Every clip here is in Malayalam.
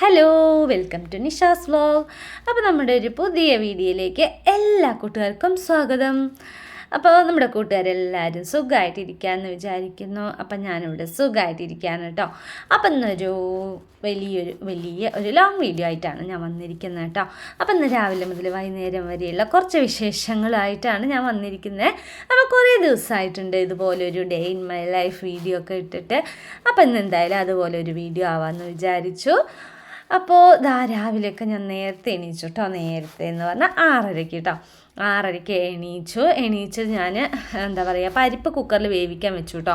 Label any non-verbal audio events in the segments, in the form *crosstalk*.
Hello welcome to Nisha's vlog അപ്പോൾ നമ്മുടെ ഒരു പുതിയ വീഡിയോയിലേക്ക് എല്ലാ കൂട്ടുകാർക്കും സ്വാഗതം. അപ്പോൾ നമ്മുടെ കൂട്ടുകാരെല്ലാവരും സുഖമായിട്ടിരിക്കാമെന്ന് വിചാരിക്കുന്നു. അപ്പം ഞാനിവിടെ സുഖമായിട്ടിരിക്കുകയാണ് കേട്ടോ. അപ്പം ഇന്നൊരു വലിയൊരു വലിയ ഒരു ലോങ് വീഡിയോ ആയിട്ടാണ് ഞാൻ വന്നിരിക്കുന്നത് കേട്ടോ. അപ്പം ഇന്ന് രാവിലെ മുതൽ വൈകുന്നേരം വരെയുള്ള കുറച്ച് വിശേഷങ്ങളായിട്ടാണ് ഞാൻ വന്നിരിക്കുന്നത്. അപ്പോൾ കുറേ ദിവസമായിട്ടുണ്ട് ഇതുപോലൊരു day in my life video ഒക്കെ ഇട്ടിട്ട്. അപ്പം ഇന്ന് എന്തായാലും അതുപോലെ ഒരു വീഡിയോ ആവാമെന്ന് വിചാരിച്ചു. അപ്പോൾ ദാ രാവിലെയൊക്കെ ഞാൻ നേരത്തെ എണീച്ചു കേട്ടോ നേരത്തെ എന്ന് പറഞ്ഞാൽ ആറരയ്ക്ക് കേട്ടോ ആറരയ്ക്ക് എണീച്ചു. എണീച്ച് ഞാൻ എന്താ പറയുക പരിപ്പ് കുക്കറിൽ വേവിക്കാൻ വെച്ചു കേട്ടോ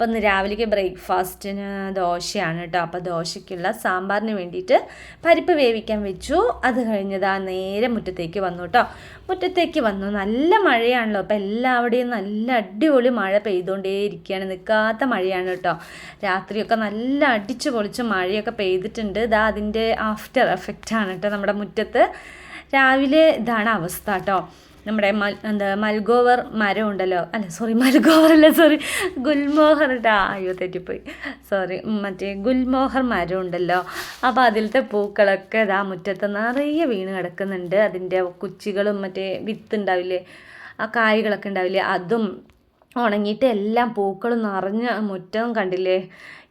അപ്പോൾ ഇന്ന് രാവിലേക്ക് ബ്രേക്ക്ഫാസ്റ്റിന് ദോശയാണ് കേട്ടോ അപ്പോൾ ദോശയ്ക്കുള്ള സാമ്പാറിന് വേണ്ടിയിട്ട് പരിപ്പ് വേവിക്കാൻ വെച്ചു. അത് കഴിഞ്ഞതാ നേരെ മുറ്റത്തേക്ക് വന്നു കേട്ടോ മുറ്റത്തേക്ക് വന്നു. നല്ല മഴയാണല്ലോ. അപ്പോൾ എല്ലാവിടെയും നല്ല അടിപൊളി മഴ പെയ്തുകൊണ്ടേ ഇരിക്കുകയാണ് നിൽക്കാത്ത മഴയാണ് കേട്ടോ രാത്രിയൊക്കെ നല്ല അടിച്ച് പൊളിച്ച് മഴയൊക്കെ പെയ്തിട്ടുണ്ട്. ഇതാ അതിന്റെ ആഫ്റ്റർ എഫക്റ്റാണ് കേട്ടോ നമ്മുടെ മുറ്റത്ത്. രാവിലെ ഇതാണ് അവസ്ഥ കേട്ടോ നമ്മുടെ മൽ എന്താ മൽഗോവർ മരം ഉണ്ടല്ലോ. അല്ല സോറി മൽഗോവർ അല്ല സോറി ഗുൽമോഹർ അയ്യോ തെറ്റിപ്പോയി. സോറി മറ്റേ ഗുൽമോഹർ മരം ഉണ്ടല്ലോ. അപ്പോൾ അതിലത്തെ പൂക്കളൊക്കെ ഇതാ മുറ്റത്ത് നിറയെ വീണ് കിടക്കുന്നുണ്ട്. അതിന്റെ കുച്ചികളും മറ്റേ വിത്ത് ഉണ്ടാവില്ലേ ആ കായ്കളൊക്കെ ഉണ്ടാവില്ലേ അതും ഉണങ്ങിയിട്ട് എല്ലാം പൂക്കളും നിറഞ്ഞ മുറ്റവും കണ്ടില്ലേ?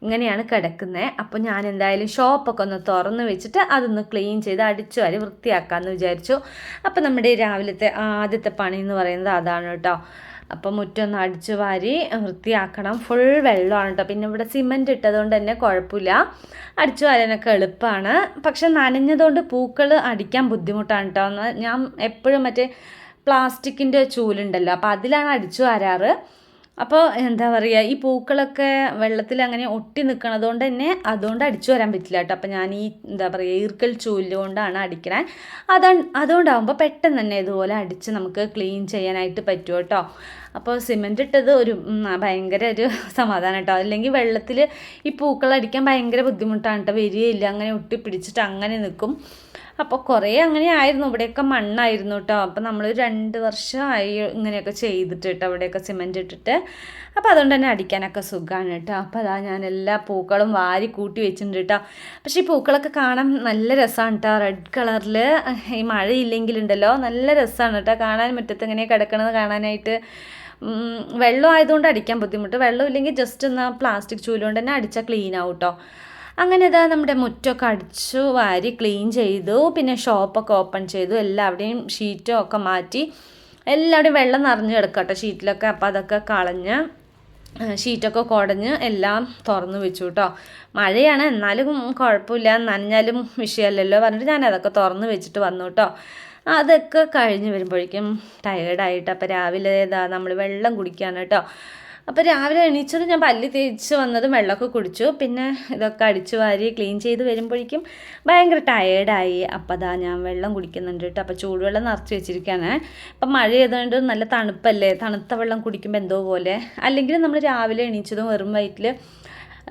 ഇങ്ങനെയാണ് കിടക്കുന്നത് അപ്പോൾ ഞാൻ എന്തായാലും ഷോപ്പൊക്കെ ഒന്ന് തുറന്ന് വെച്ചിട്ട് അതൊന്ന് ക്ലീൻ ചെയ്ത് അടിച്ചു വരി വൃത്തിയാക്കാമെന്ന് വിചാരിച്ചു. അപ്പോൾ നമ്മുടെ രാവിലത്തെ ആദ്യത്തെ പണി എന്ന് പറയുന്നത് അതാണ് കേട്ടോ. അപ്പോൾ മുറ്റൊന്ന് അടിച്ചു വാരി വൃത്തിയാക്കണം. ഫുൾ വെള്ളമാണ് കേട്ടോ. പിന്നെ ഇവിടെ സിമന്റ് ഇട്ടതുകൊണ്ട് തന്നെ കുഴപ്പമില്ല. അടിച്ചു വാരാനൊക്കെ എളുപ്പമാണ്. പക്ഷെ നനഞ്ഞതുകൊണ്ട് പൂക്കൾ അടിക്കാൻ ബുദ്ധിമുട്ടാണ് കേട്ടോ. ഞാൻ എപ്പോഴും മറ്റേ പ്ലാസ്റ്റിക്കിന്റെ ചൂലുണ്ടല്ലോ. അപ്പോൾ അതിലാണ് അടിച്ചു വാരാറ്. അപ്പോൾ എന്താ പറയുക ഈ പൂക്കളൊക്കെ വെള്ളത്തിൽ അങ്ങനെ ഒട്ടി നിൽക്കണത് കൊണ്ട് തന്നെ അതുകൊണ്ട് അടിച്ചു വരാൻ പറ്റില്ല കേട്ടോ അപ്പോൾ ഞാൻ ഈ എന്താ പറയുക ഈർക്കൽ ചൂൽ കൊണ്ടാണ് അടിക്കണേ. അതാ അതുകൊണ്ടാകുമ്പോൾ പെട്ടെന്ന് തന്നെ ഇതുപോലെ അടിച്ച് നമുക്ക് ക്ലീൻ ചെയ്യാനായിട്ട് പറ്റും കേട്ടോ അപ്പോൾ സിമെന്റ് ഇട്ടത് ഒരു ഭയങ്കര ഒരു സമാധാനം കേട്ടോ അല്ലെങ്കിൽ വെള്ളത്തിൽ ഈ പൂക്കളടിക്കാൻ ഭയങ്കര ബുദ്ധിമുട്ടാണ് കേട്ടോ വരികയില്ല അങ്ങനെ ഒട്ടി പിടിച്ചിട്ട് അങ്ങനെ നിൽക്കും അപ്പോൾ കുറേ അങ്ങനെ ആയിരുന്നു. ഇവിടെയൊക്കെ മണ്ണായിരുന്നു കേട്ടോ അപ്പോൾ നമ്മൾ രണ്ട് വർഷമായി ഇങ്ങനെയൊക്കെ ചെയ്തിട്ട് കേട്ടോ അവിടെയൊക്കെ സിമെന്റ് ഇട്ടിട്ട്. അപ്പോൾ അതുകൊണ്ട് തന്നെ അടിക്കാനൊക്കെ സുഖമാണ് കേട്ടോ അപ്പോൾ അതാ ഞാൻ എല്ലാ പൂക്കളും വാരി കൂട്ടി വെച്ചിട്ടുണ്ട് കേട്ടോ പക്ഷേ ഈ പൂക്കളൊക്കെ കാണാൻ നല്ല രസമാണ് കേട്ടോ റെഡ് കളറിൽ ഈ മഴയില്ലെങ്കിലുണ്ടല്ലോ നല്ല രസമാണ് കേട്ടോ കാണാൻ മുറ്റത്ത് ഇങ്ങനെ കിടക്കണത് കാണാനായിട്ട്. വെള്ളം ആയതുകൊണ്ട് അടിക്കാൻ ബുദ്ധിമുട്ട്. വെള്ളം ഇല്ലെങ്കിൽ ജസ്റ്റ് ഒന്ന് പ്ലാസ്റ്റിക് ചൂലുകൊണ്ട് തന്നെ അടിച്ചാൽ ക്ലീൻ ആവും കേട്ടോ അങ്ങനെ ഇതാ നമ്മുടെ മുറ്റമൊക്കെ അടിച്ചു വാരി ക്ലീൻ ചെയ്തു. പിന്നെ ഷോപ്പൊക്കെ ഓപ്പൺ ചെയ്തു. എല്ലാവിടെയും ഷീറ്റും ഒക്കെ മാറ്റി എല്ലാവിടെയും വെള്ളം നിറഞ്ഞു കിടക്കട്ടെ ഷീറ്റിലൊക്കെ അപ്പോൾ അതൊക്കെ കളഞ്ഞ് ഷീറ്റൊക്കെ കുടഞ്ഞ് എല്ലാം തുറന്നു വെച്ചു കേട്ടോ മഴയാണ്. എന്നാലും കുഴപ്പമില്ല. നനഞ്ഞാലും വിഷയമല്ലല്ലോ. പറഞ്ഞിട്ട് ഞാൻ അതൊക്കെ തുറന്ന് വെച്ചിട്ട് വന്നു കേട്ടോ അതൊക്കെ കഴിഞ്ഞ് വരുമ്പോഴേക്കും ടയേർഡായിട്ട് അപ്പോൾ രാവിലെ ഇതാ നമ്മൾ വെള്ളം കുടിക്കാൻ കേട്ടോ അപ്പോൾ രാവിലെ എണീച്ചത് ഞാൻ പല്ല് തേച്ച് വന്നതും വെള്ളമൊക്കെ കുടിച്ചു. പിന്നെ ഇതൊക്കെ അടിച്ചു വാരി ക്ലീൻ ചെയ്ത് വരുമ്പോഴേക്കും ഭയങ്കര ടയേർഡായി അപ്പോൾ അതാ ഞാൻ വെള്ളം കുടിക്കുന്നുണ്ട് കേട്ടോ. അപ്പോൾ ചൂടുവെള്ളം നിറച്ച് വെച്ചിരിക്കുകയാണ്. അപ്പം മഴ ചെയ്തുകൊണ്ട് നല്ല തണുപ്പല്ലേ? തണുത്ത വെള്ളം കുടിക്കുമ്പോൾ എന്തോ പോലെ. അല്ലെങ്കിൽ നമ്മൾ രാവിലെ എണീച്ചതും വെറും വയറ്റിൽ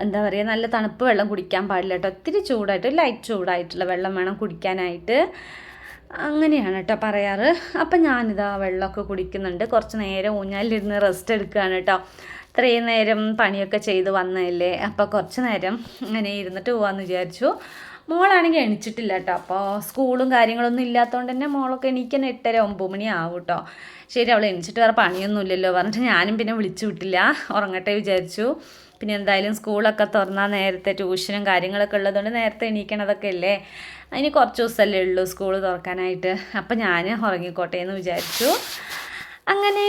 എന്താ പറയുക നല്ല തണുപ്പ് വെള്ളം കുടിക്കാൻ പാടില്ല കേട്ടോ. ഒത്തിരി ചൂടായിട്ട് ലൈറ്റ് ചൂടായിട്ടുള്ള വെള്ളം വേണം കുടിക്കാനായിട്ട്. അങ്ങനെയാണ് കേട്ടോ പറയാറ്. അപ്പം ഞാനിതാ വെള്ളമൊക്കെ കുടിക്കുന്നുണ്ട്. കുറച്ച് നേരം ഊഞ്ഞാലിരുന്ന് റെസ്റ്റ് എടുക്കുകയാണ് കേട്ടോ ഇത്രയും നേരം പണിയൊക്കെ ചെയ്ത് വന്നതല്ലേ? അപ്പോൾ കുറച്ച് നേരം ഇങ്ങനെ ഇരുന്നിട്ട് പോകാമെന്ന് വിചാരിച്ചു. മോളാണെങ്കിൽ എണിച്ചിട്ടില്ല കേട്ടോ അപ്പോൾ സ്കൂളും കാര്യങ്ങളൊന്നും ഇല്ലാത്തതുകൊണ്ട് തന്നെ മോളൊക്കെ എണീക്കാൻ എട്ടര ഒമ്പത് മണി ആവും കേട്ടോ ശരി അവൾ എണിച്ചിട്ട് വേറെ പണിയൊന്നും ഇല്ലല്ലോ പറഞ്ഞിട്ട് ഞാനും പിന്നെ വിളിച്ചു വിട്ടില്ല. ഉറങ്ങട്ടെ വിചാരിച്ചു. പിന്നെ എന്തായാലും സ്കൂളൊക്കെ തുറന്നാൽ നേരത്തെ ട്യൂഷനും കാര്യങ്ങളൊക്കെ ഉള്ളതുകൊണ്ട് നേരത്തെ എണീക്കണതൊക്കെ അല്ലേ? അതിന് കുറച്ച് ദിവസമല്ലേ ഉള്ളൂ സ്കൂൾ തുറക്കാനായിട്ട്. അപ്പം ഞാൻ ഉറങ്ങിക്കോട്ടെ എന്ന് വിചാരിച്ചു. അങ്ങനെ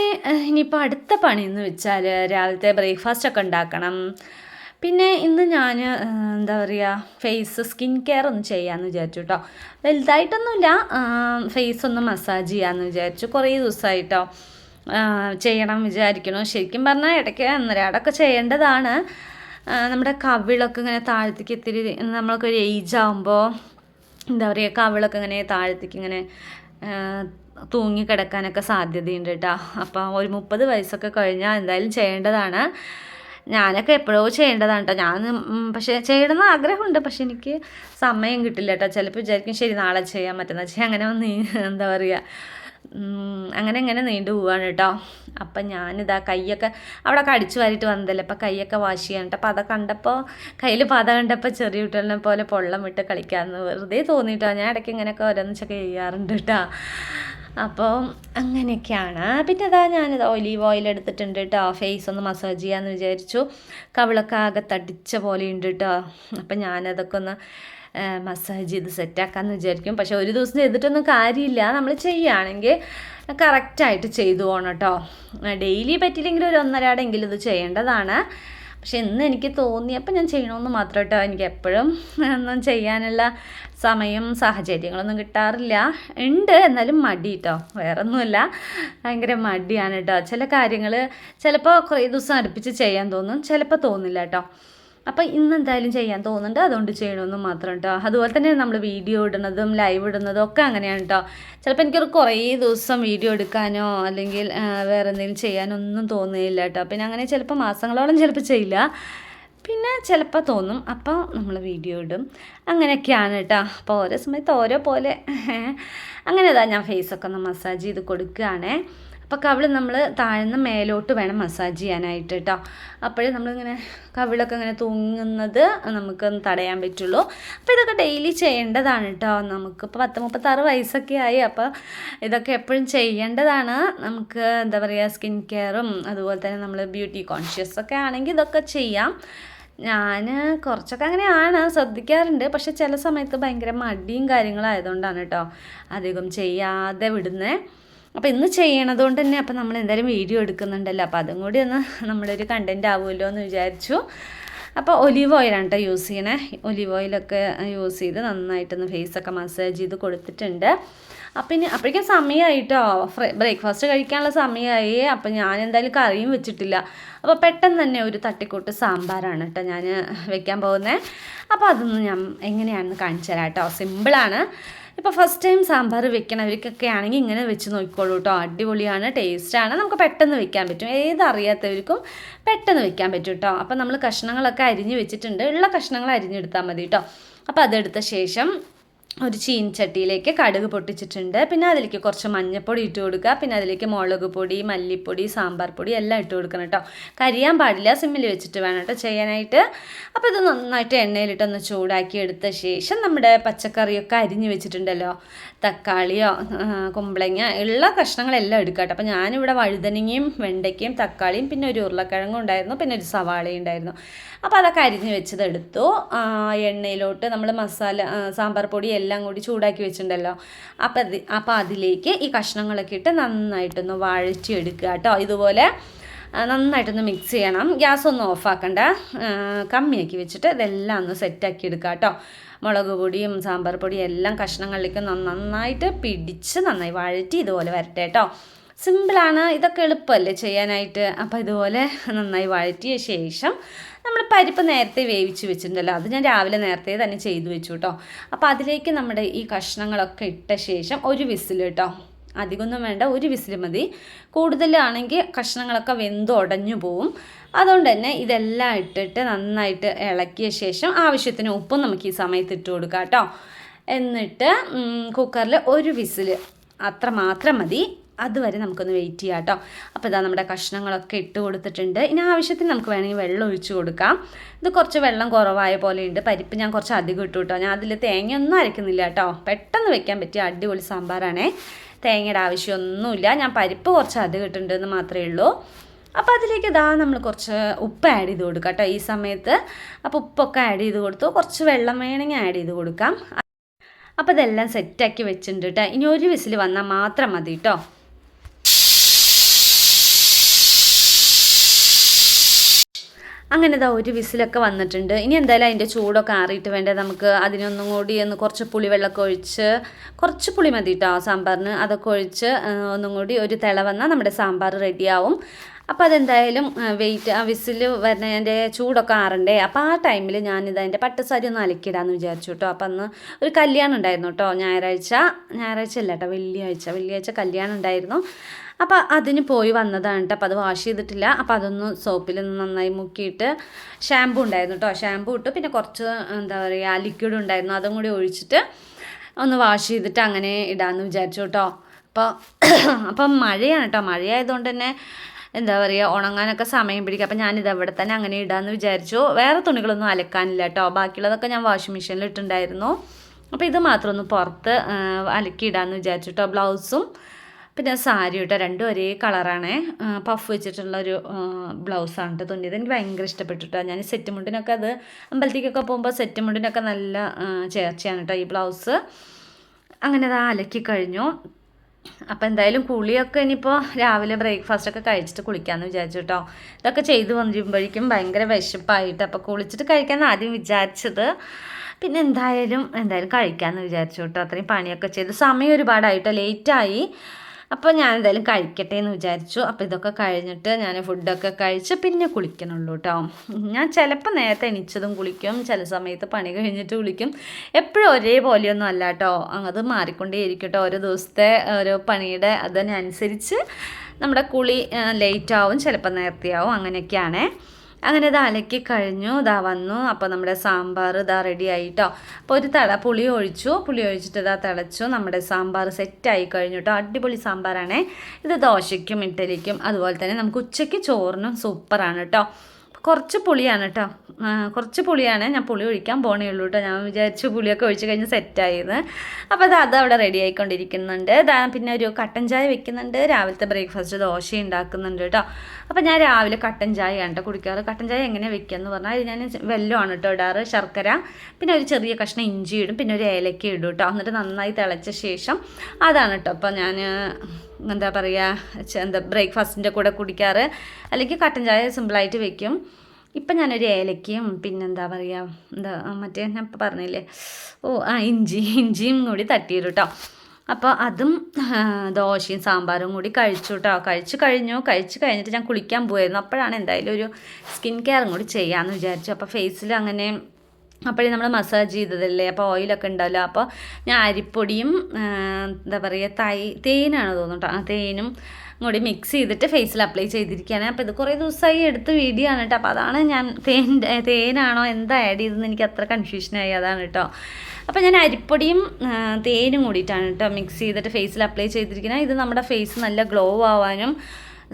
ഇനിയിപ്പോൾ അടുത്ത പണി എന്ന് വെച്ചാൽ രാവിലത്തെ ബ്രേക്ക്ഫാസ്റ്റ് ഒക്കെ ഉണ്ടാക്കണം. പിന്നെ ഇന്ന് ഞാൻ എന്താ പറയുക ഫേസ് സ്കിൻ കെയർ ഒന്ന് ചെയ്യാമെന്ന് വിചാരിച്ചു കേട്ടോ വലുതായിട്ടൊന്നുമില്ല ഫേസ് ഒന്ന് മസാജ് ചെയ്യാമെന്ന് വിചാരിച്ചു. കുറേ ദിവസമായിട്ടോ ചെയ്യണം വിചാരിക്കണോ ശരിക്കും പറഞ്ഞാൽ ഇടയ്ക്ക് അന്നേരടൊക്കെ ചെയ്യേണ്ടതാണ്. നമ്മുടെ കവിളൊക്കെ ഇങ്ങനെ താഴത്തേക്ക് ഇത്തിരി നമ്മളൊക്കെ ഒരു ഏജ് ആകുമ്പോൾ എന്താ പറയുക കവിളൊക്കെ ഇങ്ങനെ താഴത്തേക്ക് ഇങ്ങനെ തൂങ്ങി കിടക്കാനൊക്കെ സാധ്യതയുണ്ട് കേട്ടോ അപ്പോൾ ഒരു മുപ്പത് വയസ്സൊക്കെ കഴിഞ്ഞാൽ എന്തായാലും ചെയ്യേണ്ടതാണ്. ഞാനൊക്കെ എപ്പോഴോ ചെയ്യേണ്ടതാണ് കേട്ടോ ഞാൻ പക്ഷേ ചെയ്യണമെന്ന് ആഗ്രഹമുണ്ട് പക്ഷെ എനിക്ക് സമയം കിട്ടില്ല കേട്ടോ ചിലപ്പോൾ വിചാരിക്കും ശരി നാളെ ചെയ്യാൻ പറ്റുന്ന ചെയ്യാം അങ്ങനെ ഒന്ന് എന്താ പറയുക അങ്ങനെ ഇങ്ങനെ നീണ്ടു പോവാണ് കേട്ടോ അപ്പം ഞാനിതാ കൈയൊക്കെ അവിടെ കടിച്ചു വാരിയിട്ട് വന്നതല്ലേ? അപ്പം കൈയൊക്കെ വാഷ് ചെയ്യാൻ. കേട്ടോ അപ്പം അതൊക്കെ കണ്ടപ്പോൾ കയ്യിൽ പത കണ്ടപ്പോൾ ചെറിയ കുട്ടികളിനെ പോലെ പൊള്ളം വിട്ട് കളിക്കാമെന്ന് വെറുതെ തോന്നിയിട്ടോ ഞാൻ ഇടയ്ക്ക് ഇങ്ങനെയൊക്കെ ഓരോന്നിച്ചൊക്കെ ചെയ്യാറുണ്ട് കേട്ടോ അപ്പോൾ അങ്ങനെയൊക്കെയാണ്. പിന്നെ അതാ ഞാനിത് ഒലീവ് ഓയിൽ എടുത്തിട്ടുണ്ട് കേട്ടോ ഫേസ് ഒന്ന് മസാജ് ചെയ്യാമെന്ന് വിചാരിച്ചു. കവിളൊക്കെ ആകെ തടിച്ച പോലെ ഉണ്ട് കേട്ടോ അപ്പം ഞാനതൊക്കെ ഒന്ന് മസാജ് ചെയ്ത് സെറ്റാക്കാമെന്ന് വിചാരിക്കും. പക്ഷെ ഒരു ദിവസം ചെയ്തിട്ടൊന്നും കാര്യമില്ല. നമ്മൾ ചെയ്യുകയാണെങ്കിൽ കറക്റ്റായിട്ട് ചെയ്തു പോകണം കേട്ടോ ഡെയിലി പറ്റിയില്ലെങ്കിൽ ഒരു ഒന്നരാടെങ്കിലും ഇത് ചെയ്യേണ്ടതാണ്. പക്ഷെ ഇന്ന് എനിക്ക് തോന്നിയപ്പോൾ ഞാൻ ചെയ്യണമെന്ന് മാത്രം കേട്ടോ എനിക്ക് എപ്പോഴും ഒന്നും ചെയ്യാനുള്ള സമയം സാഹചര്യങ്ങളൊന്നും കിട്ടാറില്ല. ഉണ്ട് എന്നാലും മടി കേട്ടോ വേറെ ഒന്നുമില്ല ഭയങ്കര മടിയാണ് കേട്ടോ ചില കാര്യങ്ങൾ ചിലപ്പോൾ കുറേ ദിവസം അടുപ്പിച്ച് ചെയ്യാൻ തോന്നും. ചിലപ്പോൾ തോന്നില്ല കേട്ടോ അപ്പോൾ ഇന്ന് എന്തായാലും ചെയ്യാൻ തോന്നുന്നുണ്ട്. അതുകൊണ്ട് ചെയ്യണമെന്ന് മാത്രം കേട്ടോ അതുപോലെ തന്നെ നമ്മൾ വീഡിയോ ഇടുന്നതും ലൈവ് ഇടുന്നതും ഒക്കെ അങ്ങനെയാണ് കേട്ടോ ചിലപ്പോൾ എനിക്കൊരു കുറേ ദിവസം വീഡിയോ എടുക്കാനോ അല്ലെങ്കിൽ വേറെ എന്തെങ്കിലും ചെയ്യാനോ ഒന്നും തോന്നുകയില്ല കേട്ടോ പിന്നെ അങ്ങനെ ചിലപ്പോൾ മാസങ്ങളോളം ചിലപ്പോൾ ചെയ്യില്ല. പിന്നെ ചിലപ്പോൾ തോന്നും. അപ്പോൾ നമ്മൾ വീഡിയോ ഇടും. അങ്ങനെയൊക്കെയാണ് കേട്ടോ അപ്പോൾ ഓരോ സമയത്ത് ഓരോ പോലെ. *laughs* അങ്ങനെ ഇതാ ഞാൻ ഫേസൊക്കെ ഒന്ന് മസാജ് ചെയ്ത് കൊടുക്കുകയാണേ അപ്പോൾ കവിൾ നമ്മൾ താഴ്ന്ന മേലോട്ട് വേണം മസാജ് ചെയ്യാനായിട്ട് കേട്ടോ അപ്പോഴേ നമ്മളിങ്ങനെ കവിളൊക്കെ ഇങ്ങനെ തൂങ്ങുന്നത് നമുക്ക് തടയാൻ പറ്റുള്ളൂ. അപ്പോൾ ഇതൊക്കെ ഡെയിലി ചെയ്യേണ്ടതാണ് കേട്ടോ നമുക്കിപ്പോൾ പത്ത് മുപ്പത്താറ് വയസ്സൊക്കെ ആയി. അപ്പോൾ ഇതൊക്കെ എപ്പോഴും ചെയ്യേണ്ടതാണ്. നമുക്ക് എന്താ പറയുക സ്കിൻ കെയറും അതുപോലെ തന്നെ നമ്മൾ ബ്യൂട്ടി കോൺഷ്യസ് ഒക്കെ ആണെങ്കിൽ ഇതൊക്കെ ചെയ്യാം. ഞാൻ കുറച്ചൊക്കെ അങ്ങനെയാണ് ശ്രദ്ധിക്കാറുണ്ട്. പക്ഷെ ചില സമയത്ത് ഭയങ്കര മടിയും കാര്യങ്ങളായതുകൊണ്ടാണ് കേട്ടോ അധികം ചെയ്യാതെ വിടുന്നത് അപ്പോൾ ഇന്ന് ചെയ്യണത് കൊണ്ട് തന്നെ അപ്പോൾ നമ്മൾ എന്തായാലും വീഡിയോ എടുക്കുന്നുണ്ടല്ലോ. അപ്പോൾ അതും കൂടി ഒന്ന് നമ്മുടെ ഒരു കണ്ടന്റ് ആവുമല്ലോ എന്ന് വിചാരിച്ചു. അപ്പോൾ ഒലീവ് ഓയിലാണ് കേട്ടോ യൂസ് ചെയ്യണേ. ഒലീവ് ഓയിലൊക്കെ യൂസ് ചെയ്ത് നന്നായിട്ടൊന്ന് ഫേസൊക്കെ മസാജ് ചെയ്ത് കൊടുത്തിട്ടുണ്ട്. അപ്പം ഇനി അപ്പോഴേക്കും സമയമായിട്ടോ ബ്രേക്ക്ഫാസ്റ്റ് കഴിക്കാനുള്ള സമയമായി അപ്പം ഞാൻ എന്തായാലും കറിയും വെച്ചിട്ടില്ല. അപ്പോൾ പെട്ടെന്ന് തന്നെ ഒരു തട്ടിക്കൂട്ട് സാമ്പാറാണ് കേട്ടോ ഞാൻ വെക്കാൻ പോകുന്നത് അപ്പോൾ അതൊന്ന് ഞാൻ എങ്ങനെയാണെന്ന് കാണിച്ചു തരാം കേട്ടോ സിമ്പിളാണ് ഇപ്പോൾ ഫസ്റ്റ് ടൈം സാമ്പാർ വെക്കണവർക്കൊക്കെ ആണെങ്കിൽ ഇങ്ങനെ വെച്ച് നോക്കിക്കോളൂ കേട്ടോ അടിപൊളിയാണ് ടേസ്റ്റാണ് നമുക്ക് പെട്ടെന്ന് വെക്കാൻ പറ്റും. ഏതറിയാത്തവർക്കും പെട്ടെന്ന് വെക്കാൻ പറ്റും കേട്ടോ അപ്പോൾ നമ്മൾ കഷ്ണങ്ങളൊക്കെ അരിഞ്ഞ് വെച്ചിട്ടുണ്ട്. ഉള്ള കഷ്ണങ്ങൾ അരിഞ്ഞെടുത്താൽ മതി കേട്ടോ അപ്പോൾ അതെടുത്ത ശേഷം ഒരു ചീൻചട്ടിയിലേക്ക് കടുക് പൊട്ടിച്ചിട്ടുണ്ട്. പിന്നെ അതിലേക്ക് കുറച്ച് മഞ്ഞൾപ്പൊടി ഇട്ട് കൊടുക്കുക. പിന്നെ അതിലേക്ക് മുളക് പൊടി മല്ലിപ്പൊടി സാമ്പാർ പൊടി എല്ലാം ഇട്ട് കൊടുക്കണം കേട്ടോ. കരിയാൻ പാടില്ല. സിമ്മിൽ വെച്ചിട്ട് വേണം കേട്ടോ ചെയ്യാനായിട്ട്. അപ്പോൾ ഇത് നന്നായിട്ട് എണ്ണയിലിട്ടൊന്ന് ചൂടാക്കി എടുത്ത ശേഷം നമ്മുടെ പച്ചക്കറിയൊക്കെ അരിഞ്ഞ് വെച്ചിട്ടുണ്ടല്ലോ. തക്കാളിയോ കുമ്പളങ്ങ ഉള്ള കഷ്ണങ്ങളെല്ലാം എടുക്കുക കേട്ടോ. അപ്പോൾ ഞാനിവിടെ വഴുതനങ്ങയും വെണ്ടയ്ക്കയും തക്കാളിയും പിന്നെ ഒരു ഉരുളക്കിഴങ്ങും ഉണ്ടായിരുന്നു. പിന്നെ ഒരു സവാളയും ഉണ്ടായിരുന്നു. അപ്പോൾ അതൊക്കെ അരിഞ്ഞ് വെച്ചത് എടുത്തു ആ, എണ്ണയിലോട്ട് നമ്മൾ മസാല സാമ്പാർ പൊടി എല്ലാം കൂടി ചൂടാക്കി വെച്ചിട്ടുണ്ടല്ലോ. അപ്പം അത് അപ്പോൾ അതിലേക്ക് ഈ കഷ്ണങ്ങളൊക്കെ ഇട്ട് നന്നായിട്ടൊന്ന് വഴറ്റിയെടുക്കുക കേട്ടോ. ഇതുപോലെ നന്നായിട്ടൊന്ന് മിക്സ് ചെയ്യണം. ഗ്യാസ് ഒന്നും ഓഫാക്കണ്ട കമ്മിയാക്കി വെച്ചിട്ട് ഇതെല്ലാം ഒന്ന് സെറ്റാക്കി എടുക്കുക കേട്ടോ. മുളക് പൊടിയും സാമ്പാർ പൊടിയും എല്ലാം കഷ്ണങ്ങളിലേക്ക് നന്നായിട്ട് പിടിച്ച് നന്നായി വഴറ്റി ഇതുപോലെ വരട്ടെ കേട്ടോ. സിമ്പിളാണ് ഇതൊക്കെ എളുപ്പമല്ലേ ചെയ്യാനായിട്ട്? അപ്പോൾ ഇതുപോലെ നന്നായി വഴറ്റിയ ശേഷം നമ്മൾ പരിപ്പ് നേരത്തെ വേവിച്ച് വെച്ചിട്ടുണ്ടല്ലോ. അത് ഞാൻ രാവിലെ നേരത്തെ തന്നെ ചെയ്തു വെച്ചു കേട്ടോ അപ്പോൾ അതിലേക്ക് നമ്മുടെ ഈ കഷ്ണങ്ങളൊക്കെ ഇട്ട ശേഷം ഒരു വിസിൽ കേട്ടോ അധികമൊന്നും വേണ്ട ഒരു വിസിൽ മതി. കൂടുതലാണെങ്കിൽ കഷ്ണങ്ങളൊക്കെ വെന്ത് ഉടഞ്ഞു പോവും. അതുകൊണ്ട് തന്നെ ഇതെല്ലാം ഇട്ടിട്ട് നന്നായിട്ട് ഇളക്കിയ ശേഷം ആവശ്യത്തിന് ഉപ്പും നമുക്ക് ഈ സമയത്ത് ഇട്ട് കൊടുക്കാം കേട്ടോ എന്നിട്ട് കുക്കറിൽ ഒരു വിസിൽ അത്ര മാത്രം മതി. അതുവരെ നമുക്കൊന്ന് വെയിറ്റ് ചെയ്യാം കേട്ടോ അപ്പോൾ ഇതാ നമ്മുടെ കഷ്ണങ്ങളൊക്കെ ഇട്ട് കൊടുത്തിട്ടുണ്ട്. ഇനി ആവശ്യത്തിന് നമുക്ക് വേണമെങ്കിൽ വെള്ളം ഒഴിച്ച് കൊടുക്കാം. ഇത് കുറച്ച് വെള്ളം കുറവായ പോലെയുണ്ട് പരിപ്പ് ഞാൻ കുറച്ച് അധികം ഇട്ടു കേട്ടോ ഞാൻ അതിൽ തേങ്ങയൊന്നും അരയ്ക്കുന്നില്ല കേട്ടോ പെട്ടെന്ന് വെക്കാൻ പറ്റിയ അടിപൊളി സാമ്പാറാണേ. തേങ്ങയുടെ ആവശ്യമൊന്നുമില്ല. ഞാൻ പരിപ്പ് കുറച്ച് അധികം ഇട്ടിട്ടുണ്ടെന്ന് മാത്രമേ ഉള്ളൂ. അപ്പോൾ അതിലേക്ക് ഇതാ നമ്മൾ കുറച്ച് ഉപ്പ് ആഡ് ചെയ്ത് കൊടുക്കാം കേട്ടോ ഈ സമയത്ത്. അപ്പോൾ ഉപ്പൊക്കെ ആഡ് ചെയ്ത് കൊടുത്തു. കുറച്ച് വെള്ളം വേണമെങ്കിൽ ആഡ് ചെയ്ത് കൊടുക്കാം. അപ്പോൾ ഇതെല്ലാം സെറ്റാക്കി വെച്ചിട്ടുണ്ട് കേട്ടോ ഇനി ഒരു വിസിൽ വന്നാൽ മാത്രം മതി കേട്ടോ അങ്ങനെ ഇതാ ഒരു വിസിലൊക്കെ വന്നിട്ടുണ്ട്. ഇനി എന്തായാലും അതിന്റെ ചൂടൊക്കെ ആറിയിട്ട് വേണ്ടേ നമുക്ക് അതിനൊന്നും കൂടി ഒന്ന് കുറച്ച് പുളിവെള്ളമൊക്കെ ഒഴിച്ച് കുറച്ച് പുളി മതി കേട്ടോ സാമ്പാറിന്. അതൊക്കെ ഒഴിച്ച് ഒന്നും കൂടി ഒരു തിള വന്നാൽ നമ്മുടെ സാമ്പാർ റെഡിയാവും. അപ്പോൾ അതെന്തായാലും വെയിറ്റ് ആ വിസിൽ വരുന്നതിന്റെ ചൂടൊക്കെ ആറണ്ടേ? അപ്പോൾ ആ ടൈമിൽ ഞാനിത് അതിന്റെ പട്ടുസാരി ഒന്ന് അലക്കിടാമെന്ന് വിചാരിച്ചു കേട്ടോ അപ്പോൾ അന്ന് ഒരു കല്യാണം ഉണ്ടായിരുന്നു കേട്ടോ ഞായറാഴ്ച. ഞായറാഴ്ച അല്ല കേട്ടോ വെള്ളിയാഴ്ച. വെള്ളിയാഴ്ച കല്യാണം ഉണ്ടായിരുന്നു. അപ്പോൾ അതിന് പോയി വന്നതാണ് കേട്ടോ അപ്പോൾ അത് വാഷ് ചെയ്തിട്ടില്ല. അപ്പോൾ അതൊന്ന് സോപ്പിൽ നന്നായി മുക്കിയിട്ട് ഷാമ്പു ഉണ്ടായിരുന്നു കേട്ടോ ഷാമ്പു ഇട്ടു. പിന്നെ കുറച്ച് എന്താ പറയുക ലിക്വിഡ് ഉണ്ടായിരുന്നു. അതും കൂടി ഒഴിച്ചിട്ട് ഒന്ന് വാഷ് ചെയ്തിട്ട് അങ്ങനെ ഇടാമെന്ന് വിചാരിച്ചു കേട്ടോ അപ്പോൾ അപ്പം മഴയാണ് കേട്ടോ മഴയായതുകൊണ്ട് തന്നെ എന്താ പറയുക ഉണങ്ങാനൊക്കെ സമയം പിടിക്കും. അപ്പം ഞാനിത് അവിടെ തന്നെ അങ്ങനെ ഇടാമെന്ന് വിചാരിച്ചു. വേറെ തുണികളൊന്നും അലക്കാനില്ല കേട്ടോ ബാക്കിയുള്ളതൊക്കെ ഞാൻ വാഷിംഗ് മെഷീനിൽ ഇട്ടുണ്ടായിരുന്നു. അപ്പോൾ ഇത് മാത്രം ഒന്ന് പുറത്ത് അലക്കി ഇടാമെന്ന് വിചാരിച്ചു കേട്ടോ ബ്ലൗസും പിന്നെ സാരി കേട്ടോ രണ്ടും ഒരേ കളറാണ്. പഫ് വെച്ചിട്ടുള്ള ഒരു ബ്ലൗസാണ് കേട്ടോ തുന്നിയത്. എനിക്ക് ഭയങ്കര ഇഷ്ടപ്പെട്ടു കേട്ടോ ഞാൻ സെറ്റ് മുണ്ടിനൊക്കെ അത് അമ്പലത്തേക്കൊക്കെ പോകുമ്പോൾ സെറ്റ് മുണ്ടിനൊക്കെ നല്ല ചേർച്ചയാണ് കേട്ടോ ഈ ബ്ലൗസ്. അങ്ങനെ അത് അലക്കി കഴിഞ്ഞു. അപ്പോൾ എന്തായാലും കുളിയൊക്കെ ഇനിയിപ്പോൾ രാവിലെ ബ്രേക്ക്ഫാസ്റ്റ് ഒക്കെ കഴിച്ചിട്ട് കുളിക്കാമെന്ന് വിചാരിച്ചു കേട്ടോ ഇതൊക്കെ ചെയ്ത് വന്നിരുമ്പോഴേക്കും ഭയങ്കര വിശപ്പായിട്ട്. അപ്പോൾ കുളിച്ചിട്ട് കഴിക്കാമെന്ന് ആദ്യം വിചാരിച്ചത്. പിന്നെ എന്തായാലും എന്തായാലും കഴിക്കാമെന്ന് വിചാരിച്ചു കേട്ടോ അത്രയും പണിയൊക്കെ ചെയ്ത്. സമയം ഒരുപാടായിട്ടോ. ലേറ്റായി. അപ്പോൾ ഞാൻ എന്തായാലും കഴിക്കട്ടെ എന്ന് വിചാരിച്ചു. അപ്പോൾ ഇതൊക്കെ കഴിഞ്ഞിട്ട് ഞാൻ ഫുഡൊക്കെ കഴിച്ച് പിന്നെ കുളിക്കണുള്ളൂ കേട്ടോ ഞാൻ ചിലപ്പോൾ നേരത്തെ എണീച്ചതും കുളിക്കും. ചില സമയത്ത് പണി കഴിഞ്ഞിട്ട് കുളിക്കും. എപ്പോഴും ഒരേപോലെയൊന്നും അല്ല കേട്ടോ അത് മാറിക്കൊണ്ടേയിരിക്കും കേട്ടോ ഓരോ ദിവസത്തെ ഓരോ പണിയുടെ അതിനനുസരിച്ച് നമ്മുടെ കുളി ലേറ്റ് ആവും. ചിലപ്പോൾ നേരത്തെയാവും അങ്ങനെയൊക്കെയാണേ. അങ്ങനെ ഇത് അലക്കി കഴിഞ്ഞു ഇതാ വന്നു. അപ്പോൾ നമ്മുടെ സാമ്പാർ ഇതാ റെഡി ആയിട്ടോ. അപ്പോൾ ഒരു തള പുളി ഒഴിച്ചു. പുളി ഒഴിച്ചിട്ട് ഇതാ തിളച്ചു. നമ്മുടെ സാമ്പാർ സെറ്റായി കഴിഞ്ഞു കേട്ടോ. അടിപൊളി സാമ്പാറാണേ. ഇത് ദോശയ്ക്കും ഇഡ്ഡലിക്കും അതുപോലെ തന്നെ നമുക്ക് ഉച്ചയ്ക്ക് ചോറിനും സൂപ്പറാണ് കേട്ടോ. കുറച്ച് പുളിയാണ് കേട്ടോ കുറച്ച് പുളിയാണ്. ഞാൻ പുളി ഒഴിക്കാൻ പോണേ ഉള്ളൂ കേട്ടോ ഞാൻ വിചാരിച്ചു പുളിയൊക്കെ ഒഴിച്ച് കഴിഞ്ഞ് സെറ്റായിരുന്നു അപ്പോൾ അത് അത് അവിടെ റെഡി ആയിക്കൊണ്ടിരിക്കുന്നുണ്ട്. പിന്നെ ഒരു കട്ടൻ ചായ വെക്കുന്നുണ്ട്. രാവിലത്തെ ബ്രേക്ക്ഫാസ്റ്റ് ദോശ ഉണ്ടാക്കുന്നുണ്ട് കേട്ടോ അപ്പോൾ ഞാൻ രാവിലെ കട്ടൻ ചായ കേട്ടോ കുടിക്കാറ്. കട്ടൻ ചായ എങ്ങനെ വെക്കുക എന്ന് പറഞ്ഞാൽ അത് ഞാൻ വെല്ലമാണ് കേട്ടോ ഇടാറ്. ശർക്കര പിന്നെ ഒരു ചെറിയ കഷ്ണം ഇഞ്ചി ഇടും. പിന്നെ ഒരു ഏലക്ക ഇടും കേട്ടോ എന്നിട്ട് നന്നായി തിളച്ച ശേഷം അതാണ് കേട്ടോ അപ്പോൾ ഞാൻ എന്താ പറയുക എന്താ ബ്രേക്ക്ഫാസ്റ്റിന്റെ കൂടെ കുടിക്കാറ്. അല്ലെങ്കിൽ കട്ടൻ ചായ സിമ്പിളായിട്ട് വെക്കും. ഇപ്പം ഞാനൊരു ഏലക്കയും പിന്നെന്താ പറയുക എന്താ മറ്റേ ഞാൻ പറഞ്ഞില്ലേ ഓ ആ ഇഞ്ചി ഇഞ്ചിയും കൂടി തട്ടിയിരു കേട്ടോ അപ്പോൾ അതും ദോശയും സാമ്പാറും കൂടി കഴിച്ചു കേട്ടോ കഴിച്ചു കഴിഞ്ഞു. കഴിച്ചു കഴിഞ്ഞിട്ട് ഞാൻ കുളിക്കാൻ പോയിരുന്നു. അപ്പോഴാണ് എന്തായാലും ഒരു സ്കിൻ കെയറും കൂടി ചെയ്യാമെന്ന് വിചാരിച്ചു. അപ്പോൾ ഫേസിൽ അങ്ങനെ അപ്പോഴേ നമ്മൾ മസാജ് ചെയ്തതല്ലേ? അപ്പോൾ ഓയിലൊക്കെ ഉണ്ടാവില്ല അപ്പോൾ ഞാൻ അരിപ്പൊടിയും എന്താ പറയുക തൈ തേനാണ് തോന്നുന്നു കേട്ടോ ആ തേനും കൂടി മിക്സ് ചെയ്തിട്ട് ഫേസിൽ അപ്ലൈ ചെയ്തിരിക്കുകയാണ് അപ്പോൾ ഇത് കുറേ ദിവസമായി എടുത്ത വീഡിയോ ആണ് കേട്ടോ അപ്പോൾ അതാണ് ഞാൻ തേൻ തേനാണോ എന്താ ആഡ് ചെയ്തതെന്ന് എനിക്ക് അത്ര കൺഫ്യൂഷനായി അതാണ് കേട്ടോ അപ്പോൾ ഞാൻ അരിപ്പൊടിയും തേനും കൂടിയിട്ടാണ് കേട്ടോ മിക്സ് ചെയ്തിട്ട് ഫേസിൽ അപ്ലൈ ചെയ്തിരിക്കുന്നത് ഇത് നമ്മുടെ ഫേസ് നല്ല ഗ്ലോ ആവാനും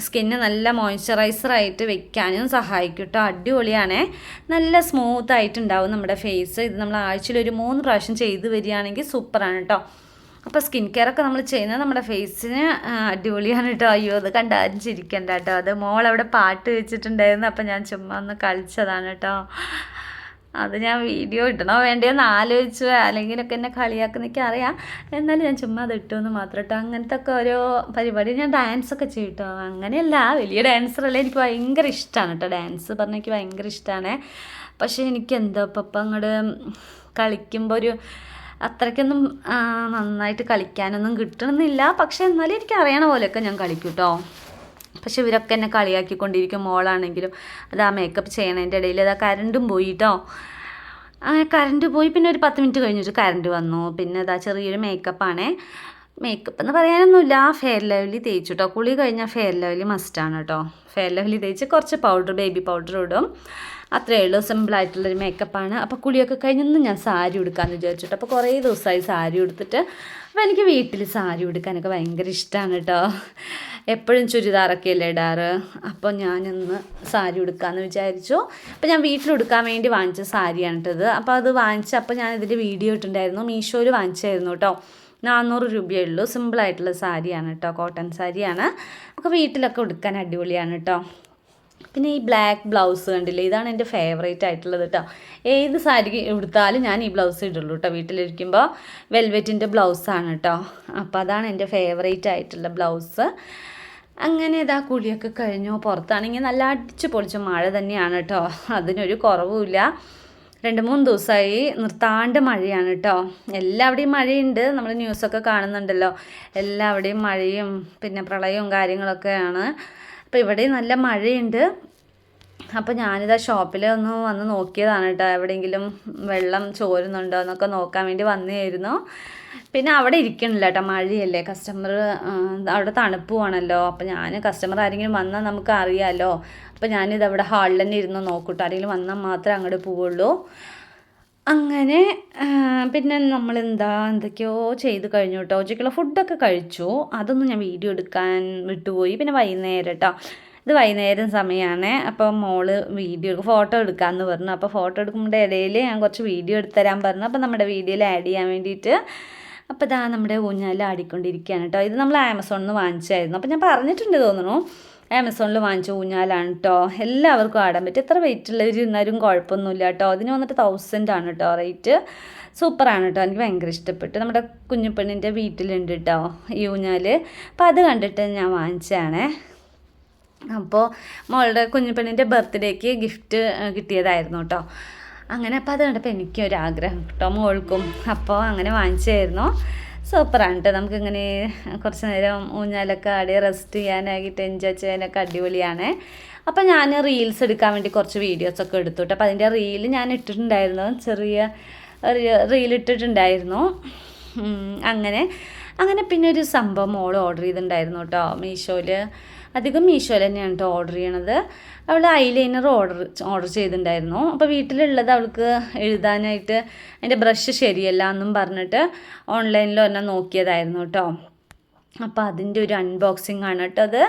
സ്കിന്ന് നല്ല മോയ്സ്ചറൈസറായിട്ട് വെക്കാനും സഹായിക്കും കേട്ടോ അടിപൊളിയാണേ. നല്ല സ്മൂത്ത് ആയിട്ടുണ്ടാവും നമ്മുടെ ഫേസ് ഇത് നമ്മൾ ആഴ്ചയിൽ ഒരു മൂന്ന് പ്രാവശ്യം ചെയ്ത് വരികയാണെങ്കിൽ സൂപ്പറാണ് കേട്ടോ അപ്പോൾ സ്കിൻ കെയർ ഒക്കെ നമ്മൾ ചെയ്യുന്നത് നമ്മുടെ ഫേസിന് അടിപൊളിയാണ് കേട്ടോ അയ്യോ അത് കണ്ടാരും ചിരിക്കണ്ട കേട്ടോ അത് മോൾ അവിടെ പാട്ട് വെച്ചിട്ടുണ്ടായിരുന്നു. അപ്പോൾ ഞാൻ ചുമ്മാ ഒന്ന് കളിച്ചതാണ് കേട്ടോ അത് ഞാൻ വീഡിയോ ഇടണോ വേണ്ടേന്ന് ആലോചിച്ചു. അല്ലെങ്കിലൊക്കെ എന്നെ കളിയാക്കുന്നൊക്കെ അറിയാം. എന്നാലും ഞാൻ ചുമ്മാ അത് ഇട്ടു എന്ന് മാത്രം കേട്ടോ അങ്ങനത്തെ ഒക്കെ ഓരോ പരിപാടി. ഞാൻ ഡാൻസ് ഒക്കെ ചെയ്യും കേട്ടോ അങ്ങനെയല്ല വലിയ ഡാൻസറല്ല എനിക്ക് ഭയങ്കര ഇഷ്ടമാണ് കേട്ടോ ഡാൻസ് പറഞ്ഞാൽ എനിക്ക് ഭയങ്കര ഇഷ്ടമാണ് പക്ഷേ എനിക്ക് എന്താ ഇപ്പം അങ്ങോട്ട് കളിക്കുമ്പോൾ ഒരു അത്രയ്ക്കൊന്നും നന്നായിട്ട് കളിക്കാനൊന്നും കിട്ടണമെന്നില്ല. പക്ഷേ എന്നാലും എനിക്ക് അറിയണ പോലെയൊക്കെ ഞാൻ കളിക്കും കേട്ടോ പക്ഷെ ഇവരൊക്കെ എന്നെ കളിയാക്കിക്കൊണ്ടിരിക്കും മോളാണെങ്കിലും. അത് ആ മേക്കപ്പ് ചെയ്യണതിന്റെ ഇടയിൽ അത് ആ കരണ്ടും പോയി കേട്ടോ കറണ്ട് പോയി പിന്നെ ഒരു പത്ത് മിനിറ്റ് കഴിഞ്ഞിട്ട് കറണ്ട് വന്നു. പിന്നെ അതാ ചെറിയൊരു മേക്കപ്പാണേ മേക്കപ്പ് എന്ന് പറയാനൊന്നുമില്ല. ഫെയർ ലെവലി തേച്ചു കേട്ടോ കുളി കഴിഞ്ഞാൽ ഫെയർ ലെവലി മസ്റ്റാണ് കേട്ടോ ഫെയർ ലെവലി തേച്ച് കുറച്ച് പൗഡർ ബേബി പൗഡർ ഇടും. അത്രയേ ഉള്ളൂ. സിമ്പിളായിട്ടുള്ളൊരു മേക്കപ്പാണ് അപ്പോൾ കുളിയൊക്കെ കഴിഞ്ഞൊന്നും ഞാൻ സാരി ഉടുക്കാമെന്ന് വിചാരിച്ചിട്ട് അപ്പോൾ കുറേ ദിവസമായി സാരി ഉടുത്തിട്ട്. അപ്പോൾ എനിക്ക് വീട്ടിൽ സാരി ഉടുക്കാനൊക്കെ ഭയങ്കര ഇഷ്ടമാണ് കേട്ടോ എപ്പോഴും ചുരിദാറൊക്കെ അല്ലേ ഇടാറ്? അപ്പോൾ ഞാനിന്ന് സാരി ഉടുക്കാമെന്ന് വിചാരിച്ചു. അപ്പോൾ ഞാൻ വീട്ടിലുടുക്കാൻ വേണ്ടി വാങ്ങിച്ച സാരിയാണ് കേട്ടത് അപ്പോൾ അത് വാങ്ങിച്ചപ്പോൾ ഞാൻ ഇതിന്റെ വീഡിയോ ഇട്ടിട്ടുണ്ടായിരുന്നു. മീഷോയിൽ വാങ്ങിച്ചായിരുന്നു കേട്ടോ നാനൂറ് രൂപയേ ഉള്ളൂ സിമ്പിളായിട്ടുള്ള സാരിയാണ് കേട്ടോ കോട്ടൺ സാരിയാണ്. നമുക്ക് വീട്ടിലൊക്കെ ഉടുക്കാൻ അടിപൊളിയാണ് കേട്ടോ പിന്നെ ഈ ബ്ലാക്ക് ബ്ലൗസ് കണ്ടില്ലേ? ഇതാണ് എന്റെ ഫേവറേറ്റ് ആയിട്ടുള്ളത് കേട്ടോ ഏത് സാരി ഉടുത്താലും ഞാൻ ഈ ബ്ലൗസ് ഇടുള്ളൂ കേട്ടോ വീട്ടിലിരിക്കുമ്പോൾ വെൽവെറ്റിന്റെ ബ്ലൗസാണ് കേട്ടോ അപ്പോൾ അതാണ് എന്റെ ഫേവറേറ്റ് ആയിട്ടുള്ള ബ്ലൗസ്. അങ്ങനെ ഇതാ കുളിയൊക്കെ കഴിഞ്ഞു. പുറത്താണെങ്കിൽ നല്ല അടിച്ച് പൊളിച്ച മഴ തന്നെയാണ് കേട്ടോ അതിനൊരു കുറവുമില്ല. രണ്ട് മൂന്ന് ദിവസമായി നിർത്താണ്ട് മഴയാണ് കേട്ടോ എല്ലാവിടെയും മഴയുണ്ട്. നമ്മൾ ന്യൂസൊക്കെ കാണുന്നുണ്ടല്ലോ. എല്ലാവിടെയും മഴയും പിന്നെ പ്രളയവും കാര്യങ്ങളൊക്കെയാണ്. അപ്പോൾ ഇവിടെ നല്ല മഴയുണ്ട്. അപ്പോൾ ഞാനിതാ ഷോപ്പിൽ ഒന്ന് വന്ന് നോക്കിയതാണ് കേട്ടോ എവിടെയെങ്കിലും വെള്ളം ചോരുന്നുണ്ടോ എന്നൊക്കെ നോക്കാൻ വേണ്ടി വന്നതായിരുന്നു. പിന്നെ അവിടെ ഇരിക്കണില്ല കേട്ടോ മഴയല്ലേ. കസ്റ്റമർ അവിടെ തണുപ്പുവാണല്ലോ. അപ്പം അപ്പോൾ ഞാൻ കസ്റ്റമർ ആരെങ്കിലും വന്നാൽ നമുക്ക് അറിയാമല്ലോ അപ്പോൾ ഞാനിത് അവിടെ ഹാളിൽ തന്നെ ഇരുന്ന് നോക്കൂട്ടോ. ആരെങ്കിലും വന്നാൽ മാത്രമേ അങ്ങോട്ട് പോവുള്ളൂ. അങ്ങനെ പിന്നെ നമ്മൾ എന്താ എന്തൊക്കെയോ ചെയ്ത് കഴിഞ്ഞു കേട്ടോ ഉച്ചയ്ക്കുള്ള ഫുഡൊക്കെ കഴിച്ചു. അതൊന്നും ഞാൻ വീഡിയോ എടുക്കാൻ വിട്ടുപോയി. പിന്നെ വൈകുന്നേരം കേട്ടോ ഇത് വൈകുന്നേരം സമയമാണ് അപ്പോൾ മോൾ വീഡിയോ ഫോട്ടോ എടുക്കാമെന്ന് പറഞ്ഞു. അപ്പോൾ ഫോട്ടോ എടുക്കുമ്പോൾ ഇടയിൽ ഞാൻ കുറച്ച് വീഡിയോ എടുത്തു തരാൻ പറഞ്ഞു. അപ്പോൾ നമ്മുടെ വീഡിയോയിൽ ആഡ് ചെയ്യാൻ വേണ്ടിയിട്ട് അപ്പോൾ ഇതാ നമ്മുടെ ഊഞ്ഞാൽ ആടിക്കൊണ്ടിരിക്കുകയാണ് കേട്ടോ. ഇത് നമ്മൾ ആമസോണിൽ നിന്ന് വാങ്ങിച്ചായിരുന്നു. അപ്പോൾ ഞാൻ പറഞ്ഞിട്ടുണ്ട് തോന്നുന്നു. ആമസോണിൽ വാങ്ങിച്ച ഊഞ്ഞാലാണ് കേട്ടോ എല്ലാവർക്കും ആടാൻ പറ്റും. എത്ര വെയിറ്റ് ഉള്ളവർ ഇരുന്നാലും കുഴപ്പമൊന്നുമില്ല കേട്ടോ അതിന് വന്നിട്ട് തൗസൻഡ് ആണ് കേട്ടോ റേറ്റ് സൂപ്പറാണ് കേട്ടോ എനിക്ക് ഭയങ്കര ഇഷ്ടപ്പെട്ടു. നമ്മുടെ കുഞ്ഞുപെണ്ണിന്റെ വീട്ടിലുണ്ട് കേട്ടോ ഈ ഊഞ്ഞാൽ അപ്പോൾ അത് കണ്ടിട്ട് ഞാൻ വാങ്ങിച്ചതാണേ. അപ്പോൾ മോളുടെ കുഞ്ഞുപെണ്ണിന്റെ ബർത്ത്ഡേക്ക് ഗിഫ്റ്റ് കിട്ടിയതായിരുന്നു കേട്ടോ അങ്ങനെ അപ്പോൾ അത് കണ്ടപ്പോൾ എനിക്കും ഒരു ആഗ്രഹം കേട്ടോ മോൾക്കും അപ്പോൾ അങ്ങനെ വാങ്ങിച്ചായിരുന്നു സൂപ്പറാണ് കേട്ടോ നമുക്കിങ്ങനെ കുറച്ച് നേരം ഊഞ്ഞാലൊക്കെ ആടി റെസ്റ്റ് ചെയ്യാനായിട്ട് എൻജോയ് ചെയ്യാനൊക്കെ അടിപൊളിയാണ്. അപ്പോൾ ഞാൻ റീൽസ് എടുക്കാൻ വേണ്ടി കുറച്ച് വീഡിയോസൊക്കെ എടുത്തു കേട്ടോ അപ്പോൾ അതിന്റെ റീൽ ഞാൻ ഇട്ടിട്ടുണ്ടായിരുന്നു. ചെറിയ റീൽ ഇട്ടിട്ടുണ്ടായിരുന്നു. അങ്ങനെ. അങ്ങനെ പിന്നെ ഒരു സംഭവം മോൾ ഓർഡർ ചെയ്തിട്ടുണ്ടായിരുന്നു കേട്ടോ മീഷോയിൽ അധികം മീഷോയിൽ തന്നെയാണ് കേട്ടോ ഓർഡർ ചെയ്യണത്. അവൾ ഐലൈനർ ഓർഡർ ഓർഡർ ചെയ്തിട്ടുണ്ടായിരുന്നു. അപ്പോൾ വീട്ടിലുള്ളത് അവൾക്ക് എഴുതാനായിട്ട് അതിന്റെ ബ്രഷ് ശരിയല്ല എന്നും പറഞ്ഞിട്ട് ഓൺലൈനിൽ ഒരെണ്ണം നോക്കിയതായിരുന്നു കേട്ടോ അപ്പോൾ അതിന്റെ ഒരു അൺബോക്സിങ് ആണ് കേട്ടോ അത്.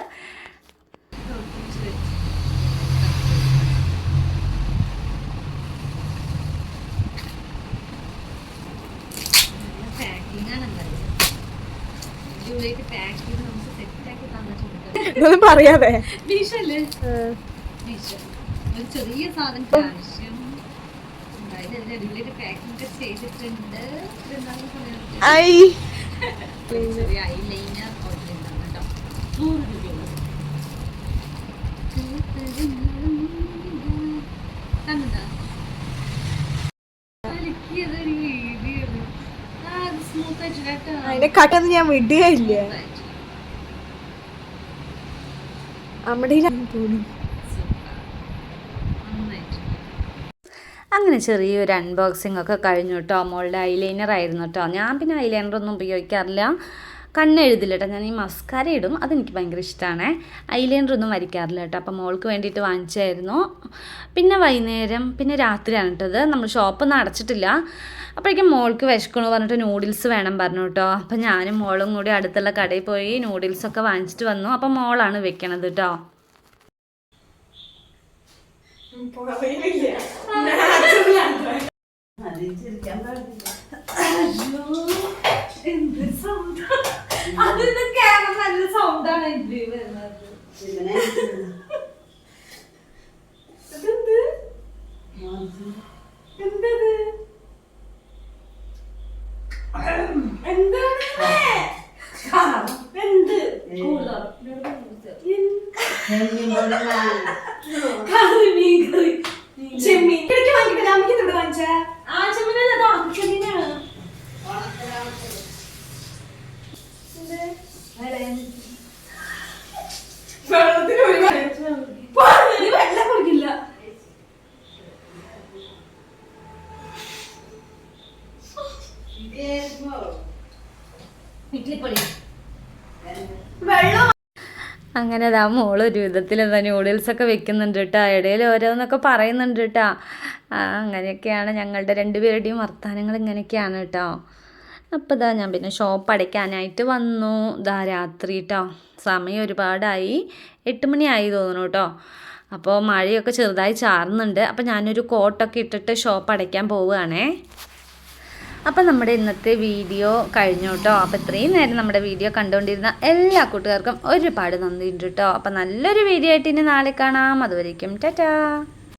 ഇതൊന്നും പറയാതെ. ഒരു ചെറിയ സാധനത്തിന് ആവശ്യം. ഐ. ചെറിയ ഐലൈനർ ഓർഡർ കേട്ടോ. നൂറ് രൂപയുള്ളൂ. കണ്ടോ അതിന്റെ കട്ടൊന്നും ഞാൻ വിടുകയില്ല. അങ്ങനെ ചെറിയൊരു അൺബോക്സിംഗ് ഒക്കെ കഴിഞ്ഞു കേട്ടോ മോളുടെ ഐലൈനർ ആയിരുന്നു കേട്ടോ ഞാൻ പിന്നെ ഐലൈനർ ഒന്നും ഉപയോഗിക്കാറില്ല. കണ്ണെഴുതില്ല കേട്ടോ ഞാൻ ഈ മസ്കാര ഇടും. അതെനിക്ക് ഭയങ്കര ഇഷ്ടമാണ് ഐലൈനർ ഒന്നും വരയ്ക്കാറില്ല കേട്ടോ. അപ്പം മോൾക്ക് വേണ്ടിയിട്ട് വാങ്ങിച്ചായിരുന്നു. പിന്നെ വൈകുന്നേരം പിന്നെ രാത്രിയാണ് കേട്ടത് നമ്മൾ ഷോപ്പൊന്നും അടച്ചിട്ടില്ല. അപ്പോഴേക്കും മോൾക്ക് വിശക്കണമെന്ന് പറഞ്ഞിട്ട് നൂഡിൽസ് വേണം പറഞ്ഞു കേട്ടോ. അപ്പം ഞാനും മോളും കൂടി അടുത്തുള്ള കടയിൽ പോയി നൂഡിൽസൊക്കെ വാങ്ങിച്ചിട്ട് വന്നു. അപ്പം മോളാണ് വെക്കണത് കേട്ടോ. അതിന് കേരളം നല്ല സൗണ്ടാണ് എനിക്ക് വരുന്നത്? എന്തത്? എന്ത്? ചെമ്മീൻ. വാങ്ങിക്കില്ല? അമ്മയ്ക്ക് ഇവിടെ വാങ്ങിച്ചാ? ആ ചെമ്മീനല്ല, ഇത്. ഉണക്ക ചെമ്മീനാണ്. വെള്ളത്തിന് ഒരു നീ വെള്ളം കുടിക്കില്ല വെള്ളം അങ്ങനെ അതാ മോൾ ഒരു വിധത്തിൽ എന്താ ന്യൂഡിൽസൊക്കെ വെക്കുന്നുണ്ട് കേട്ടോ ഇടയിൽ ഓരോന്നൊക്കെ പറയുന്നുണ്ട് കേട്ടോ അങ്ങനെയൊക്കെയാണ് ഞങ്ങളുടെ രണ്ടുപേരുടെയും വർത്തമാനങ്ങൾ ഇങ്ങനെയൊക്കെയാണ് കേട്ടോ അപ്പോൾ ഇതാ ഞാൻ പിന്നെ ഷോപ്പ് അടയ്ക്കാനായിട്ട് വന്നു. ഇതാ രാത്രി കേട്ടോ സമയം ഒരുപാടായി. എട്ട് മണിയായി തോന്നുന്നു കേട്ടോ അപ്പോൾ മഴയൊക്കെ ചെറുതായി ചാറുന്നുണ്ട്. അപ്പോൾ ഞാനൊരു കോട്ടൊക്കെ ഇട്ടിട്ട് ഷോപ്പ് അടയ്ക്കാൻ പോവുകയാണേ. അപ്പം നമ്മുടെ ഇന്നത്തെ വീഡിയോ കഴിഞ്ഞു കേട്ടോ അപ്പം ഇത്രയും നേരം നമ്മുടെ വീഡിയോ കണ്ടുകൊണ്ടിരുന്ന എല്ലാ കൂട്ടുകാർക്കും ഒരുപാട് നന്ദിയുണ്ട് കേട്ടോ അപ്പം നല്ലൊരു വീഡിയോ ആയിട്ട് ഇനി നാളെ കാണാം. അതുവരേക്കും ടാറ്റാ.